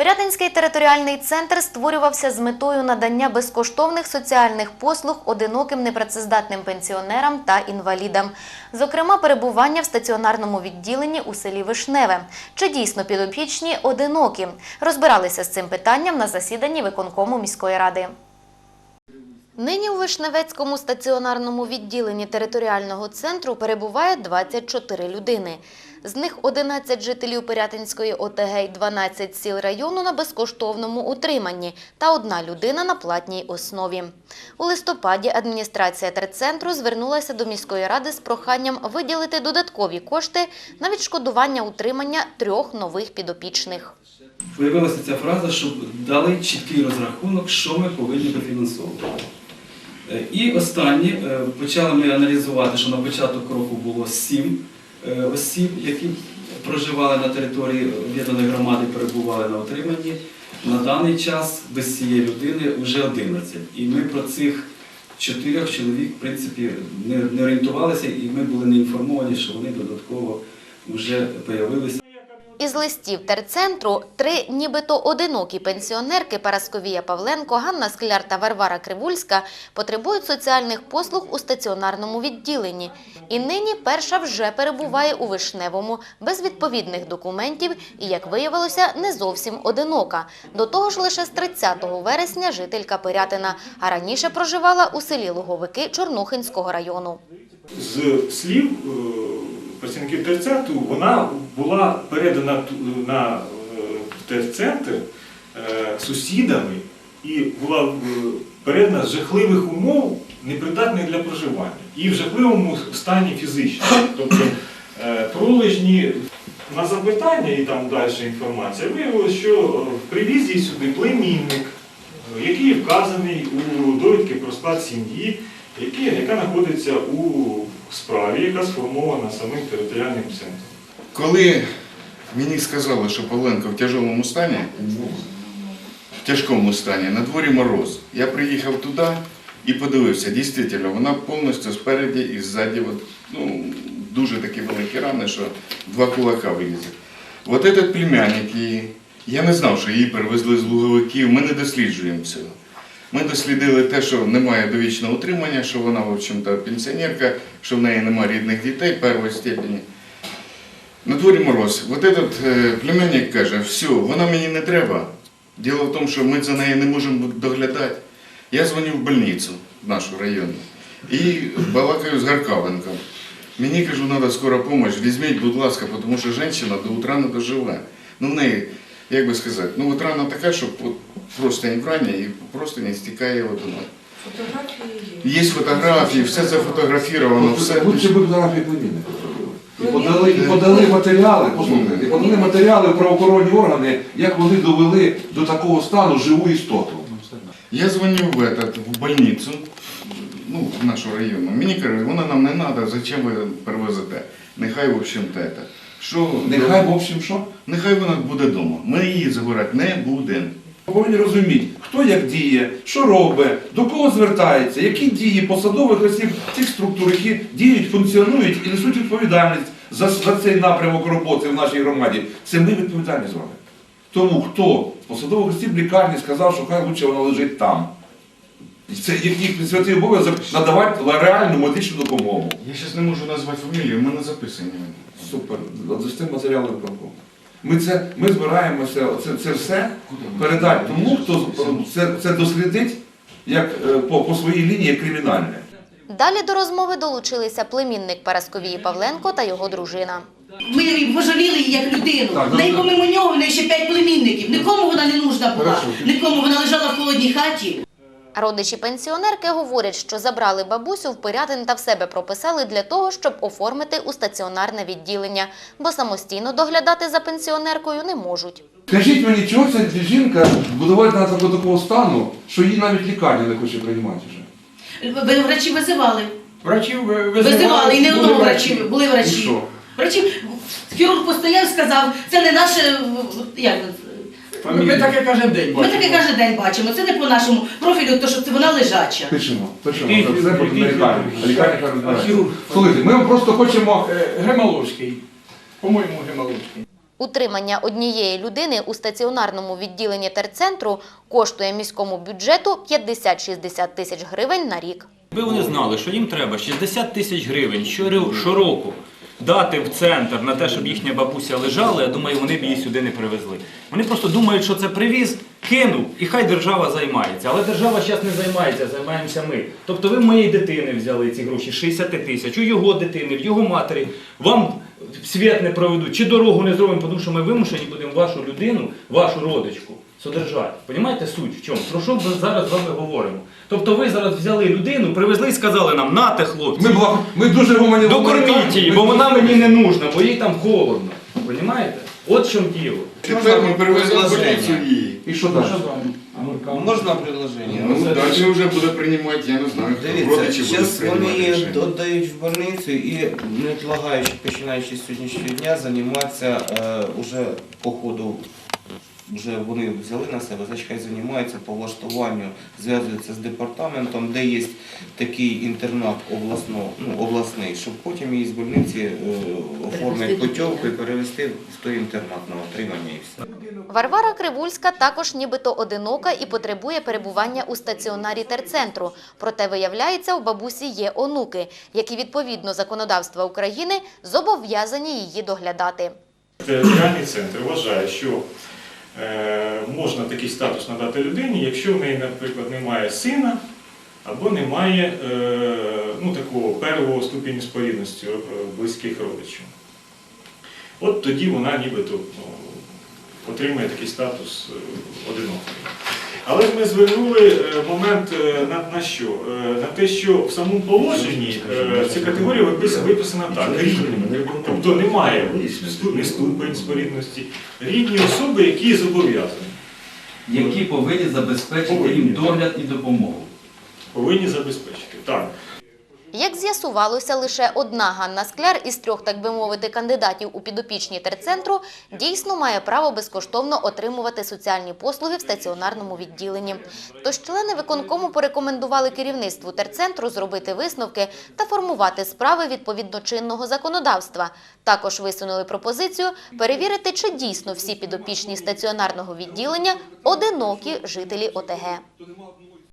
Пирятинський територіальний центр створювався з метою надання безкоштовних соціальних послуг одиноким непрацездатним пенсіонерам та інвалідам. Зокрема, перебування в стаціонарному відділенні у селі Вишневе. Чи дійсно підопічні одинокі? Розбиралися з цим питанням на засіданні виконкому міської ради. Нині у Вишневецькому стаціонарному відділенні територіального центру перебуває 24 людини. З них 11 жителів Пирятинської ОТГ і 12 сіл району на безкоштовному утриманні та одна людина на платній основі. У листопаді адміністрація терцентру звернулася до міської ради з проханням виділити додаткові кошти на відшкодування утримання трьох нових підопічних. Появилася ця фраза, щоб дали чіткий розрахунок, що ми повинні дофінансовувати. Е, І останнє, е, почали ми аналізувати, що на початок року було сім е, осіб, які проживали на території об'єднаної громади, перебували на отриманні. На даний час без цієї людини вже 11. І ми про цих чотирьох чоловік, в принципі, не, орієнтувалися, і ми були не інформовані, що вони додатково вже появилися. Із листів терцентру три нібито одинокі пенсіонерки Парасковія Павленко, Ганна Скляр та Варвара Кривульська потребують соціальних послуг у стаціонарному відділенні. І нині перша вже перебуває у Вишневому без відповідних документів і, як виявилося, не зовсім одинока. До того ж лише з 30 вересня жителька Пирятина, а раніше проживала у селі Луговики Чорнухинського району. З слів е, працівників терцентру вона була передана на е, терцентр е, сусідами і була е, передана з жахливих умов, непридатних для проживання. І в жахливому стані фізично. Тобто пролежні на запитання і там далі інформація виявилося, що привіз їй сюди племінник, який вказаний у довідки про склад сім'ї, яка знаходиться у справі, яка сформована самим територіальним центром. Коли мені сказали, що Павленко в тяжкому стані, в тяжкому стані, на дворі мороз, я приїхав туди і подивився, дійсно, вона повністю спереді і ззаді, от, ну, дуже такі великі рани, що два кулака вилізли. От этот племянник її, я не знав, що її перевезли з луговиків, ми не досліджуємо цього. Ми дослідили те, що немає довічного утримання, що вона, в общем-то, пенсіонерка, що в неї немає рідних дітей першої степені. На дворі мороз. Вот этот е, племянник каже, все, вона мені не треба. Діло в тому, що ми за нею не можемо доглядати. Я дзвоню в больницю в нашу районну і балакаю з Гаркавенком. Мені кажу, треба скора допомога, візьміть, будь ласка, тому що жінка до утра не доживе. Ну, в неї, як би сказати, ну от рана така, що просто не врання і просто не стікає водою. Є фотографії, все зафотографіровано, все. Лучше б фотографії племінника зробили. І подали, і подали матеріали, послухайте, і подали матеріали в правоохоронні органи, як вони довели до такого стану живу істоту. Я звоню в этот, в больницу, ну, в нашу районну. Мені кажуть, вона нам не треба, зачем ви перевезете? Нехай, в общем-то, это. Що, Нехай, в общем, що? Нехай вона буде вдома. Ми її забирати не будемо. Ви повинні розуміти, хто як діє, що робить, до кого звертається, які дії посадових осіб цих структур, які діють, функціонують і несуть відповідальність за, за цей напрямок роботи в нашій громаді. Це ми відповідальні з вами. Тому хто з посадових осіб лікарні сказав, що хай лучше вона лежить там. І Це їхній святий обов'язок надавати реальну медичну допомогу. Я зараз не можу назвати фамілію, в мене записані. Супер, дасте матеріали виконкому. Ми це ми збираємося це, це все передати тому, хто це, це дослідить як е, по, по своїй лінії як кримінальне. Далі до розмови долучилися племінник Парасковії Павленко та його дружина. Ми пожаліли її як людину. Так, помимо нього в неї ще п'ять племінників. Нікому вона не нужна була. Нікому вона лежала в холодній хаті. Родичі пенсіонерки говорять, що забрали бабусю в Пирятин та в себе прописали для того, щоб оформити у стаціонарне відділення, бо самостійно доглядати за пенсіонеркою не можуть. Скажіть мені, чого ця жінка будувати до такого стану, що її навіть лікарня не хоче приймати вже? Ви врачі визивали. Врачів Визивали, визивали, і не були одного врачі. врачі, І що? Врачі, хірург постояв, сказав, це не наше, як це? Ми, ми таке кожен день Ми таке бачимо. кожен день бачимо. Це не по нашому профілю, то що це вона лежача. Пишемо, пишемо. Який Це все хірург? А лікарня хай розбирається. хірург? Слухайте, ми просто хочемо. Е. По-моєму, Гемоловський. Утримання однієї людини у стаціонарному відділенні терцентру коштує міському бюджету 50-60 тисяч гривень на рік. Якби вони знали, що їм треба 60 тисяч гривень щороку дати в центр на те, щоб їхня бабуся лежала, я думаю, вони б її сюди не привезли. Вони просто думають, що це привіз, кинув, і хай держава займається. Але держава зараз не займається, займаємося ми. Тобто ви моєї дитини взяли ці гроші, 60 тисяч, у його дитини, в його матері. Вам світ не проведуть, чи дорогу не зробимо, тому що ми вимушені будемо вашу людину, вашу родичку содержати. Понімаєте суть в чому? Про що ми зараз з вами говоримо? Тобто ви зараз взяли людину, привезли і сказали нам, нате хлопці, Ми, була- ми дуже гумані. докорміть її, бо вона мені не нужна, бо їй там холодно. Понімаєте? От в чому діло. Тепер ми Предложення. больницю її. І що далі? Можна предложення? Ну, далі вже буде приймати, я не знаю, хто Дивіться, родичі будуть зараз вони приймати її рішення. віддають в больницю і не відлагаючи, починаючи з сьогоднішнього дня, займатися е, уже по ходу, вже вони взяли на себе, значить хай займаються по влаштуванню, зв'язуються з департаментом, де є такий інтернат обласно, ну, обласний, щоб потім її з больниці е, оформити путівку і перевести в той інтернат на отримання і все. Варвара Кривульська також нібито одинока і потребує перебування у стаціонарі терцентру. Проте, виявляється, у бабусі є онуки, які відповідно законодавства України зобов'язані її доглядати. Територіальний центр вважає, що можна такий статус надати людині, якщо в неї, наприклад, немає сина або немає е, ну, такого первого ступеню спорідності е, близьких родичів. От тоді вона нібито ну, отримує такий статус е, одинокої. Але ж ми звернули е, момент е, на, на що? Е, На те, що в самому положенні ця категорія виписана так, рідні. Тобто немає ступень, ступень спорідності. Рідні особи, які зобов'язані, Які повинні забезпечити Повинні, їм так. догляд і допомогу. повинні забезпечити. Так. Як з'ясувалося, лише одна Ганна Скляр із трьох, так би мовити, кандидатів у підопічні терцентру дійсно має право безкоштовно отримувати соціальні послуги в стаціонарному відділенні. Тож члени виконкому порекомендували керівництву терцентру зробити висновки та формувати справи відповідно чинного законодавства. Також висунули пропозицію перевірити, чи дійсно всі підопічні стаціонарного відділення одинокі жителі ОТГ.